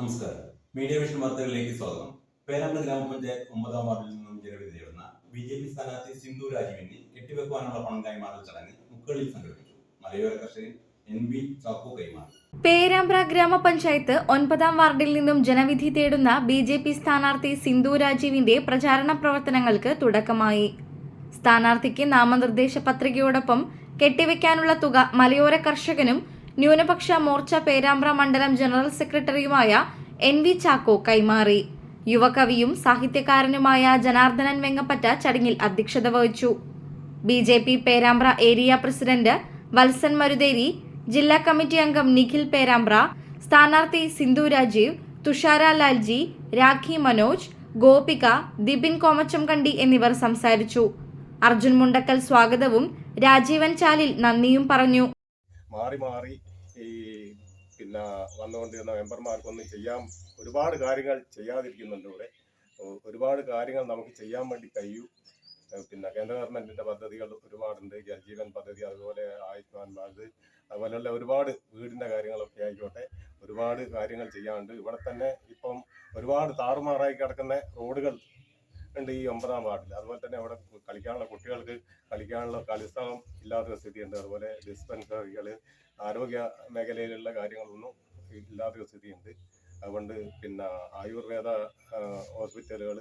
നമസ്കാരം. Media vision വാർത്തകളിലേക്ക് സ്വാഗതം. പേരാമ്പ്ര ഗ്രാമപഞ്ചായത്ത് ഒമ്പതാം വാർഡിൽ നിന്നും ജനവിധി നേടുന്ന ബി ജെ പി സ്ഥാനാർത്ഥി സിന്ധു രാജുവിന് കെട്ടിവെക്കുവാനുള്ള പണം കൈമാറൽ ചടങ്ങ് മുക്കളിൽ സംഘടിപ്പിച്ചു. മലയോര കർഷകൻ എൻ ബി ചാക്കോ കൈമാറി. പേരാമ്പ്ര ഗ്രാമപഞ്ചായത്ത് ഒൻപതാം വാർഡിൽ നിന്നും ജനവിധി തേടുന്ന ബി ജെ പി സ്ഥാനാർത്ഥി സിന്ധു രാജീവിന്റെ പ്രചാരണ പ്രവർത്തനങ്ങൾക്ക് തുടക്കമായി. സ്ഥാനാർത്ഥിക്ക് നാമനിർദ്ദേശ പത്രികയോടൊപ്പം കെട്ടിവെക്കാനുള്ള തുക മലയോര കർഷകനും ന്യൂനപക്ഷ മോർച്ച പേരാമ്പ്ര മണ്ഡലം ജനറൽ സെക്രട്ടറിയുമായ എൻ വി ചാക്കോ കൈമാറി. യുവകവിയും സാഹിത്യകാരനുമായ ജനാർദ്ദനൻ വെങ്ങപ്പറ്റ ചടങ്ങിൽ അധ്യക്ഷത വഹിച്ചു. B J P Perambra area president Valsan Marutheri ജില്ലാ കമ്മിറ്റി അംഗം നിഖിൽ പേരാമ്പ്ര സ്ഥാനാർത്ഥി സിന്ധു രാജീവ് തുഷാര ലാൽജി രാഖി മനോജ് ഗോപിക ദിബിൻ കോമച്ചംകണ്ടി എന്നിവർ സംസാരിച്ചു. അർജുൻ മുണ്ടക്കൽ സ്വാഗതവും രാജീവൻ ചാലിൽ നന്ദിയും പറഞ്ഞു. മാറി മാറി ഈ പിന്നെ വന്നുകൊണ്ടിരുന്ന മെമ്പർമാർക്കൊന്നും ചെയ്യാൻ ഒരുപാട് കാര്യങ്ങൾ ചെയ്യാതിരിക്കുന്നുണ്ട് ഇവിടെ. ഒരുപാട് കാര്യങ്ങൾ നമുക്ക് ചെയ്യാൻ വേണ്ടി കഴിയൂ. പിന്നെ കേന്ദ്ര ഗവൺമെന്റിന്റെ പദ്ധതികൾ ഒരുപാടുണ്ട്. ജൽജീവൻ പദ്ധതി അതുപോലെ ആയുഷ്മാൻ ഭാരത് അതുപോലെയുള്ള ഒരുപാട് വീടിന്റെ കാര്യങ്ങളൊക്കെ ആയിക്കോട്ടെ. ഒരുപാട് കാര്യങ്ങൾ ചെയ്യാനുണ്ട്. ഇവിടെ തന്നെ ഇപ്പം ഒരുപാട് താറുമാറായി കിടക്കുന്ന റോഡുകൾ ഉണ്ട് ഈ ഒമ്പതാം വാർഡിൽ അതുപോലെ തന്നെ അവിടെ കളിക്കാനുള്ള കുട്ടികൾക്ക് കളിക്കാനുള്ള കളിസ്ഥലം ഇല്ലാത്ത സ്ഥിതിയുണ്ട്. അതുപോലെ ഡിസ്പെൻസറികൾ ആരോഗ്യ മേഖലയിലുള്ള കാര്യങ്ങളൊന്നും ഇല്ലാത്ത സ്ഥിതിയുണ്ട്. അതുകൊണ്ട് പിന്നെ ആയുർവേദ ഹോസ്പിറ്റലുകൾ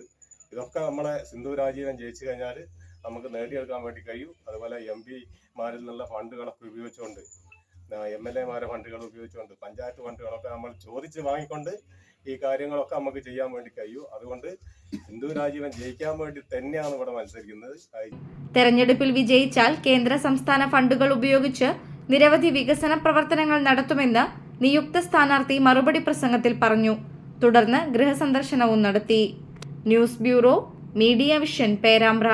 ഇതൊക്കെ നമ്മളെ സിന്ധു രാജീവൻ ജയിച്ചു കഴിഞ്ഞാൽ നമുക്ക് നേടിയെടുക്കാൻ വേണ്ടി കഴിയും. അതുപോലെ എം പിമാരിൽ നിന്നുള്ള ഫണ്ടുകളൊക്കെ ഉപയോഗിച്ചുകൊണ്ട് എം എൽ എമാരെ ഫണ്ടുകൾ ഉപയോഗിച്ചുകൊണ്ട് പഞ്ചായത്ത് ഫണ്ടുകളൊക്കെ നമ്മൾ ചോദിച്ച് വാങ്ങിക്കൊണ്ട് ഈ കാര്യങ്ങളൊക്കെ നമുക്ക് ചെയ്യാൻ വേണ്ടി കഴിയൂ. അതുകൊണ്ട് ഹിന്ദു രാജീവൻ ജയിക്കാൻ വേണ്ടി തന്നെയാണ് ഇവിടെ മത്സരിക്കുന്നത്. തെരഞ്ഞെടുപ്പിൽ വിജയിച്ചാൽ കേന്ദ്ര സംസ്ഥാന ഫണ്ടുകൾ ഉപയോഗിച്ച് നിരവധി വികസന പ്രവർത്തനങ്ങൾ നടത്തുമെന്ന് നിയുക്ത സ്ഥാനാർത്ഥി മറുപടി പ്രസംഗത്തിൽ പറഞ്ഞു. തുടർന്ന് ഗൃഹസന്ദർശനവും നടത്തി. News bureau media vision Perambra.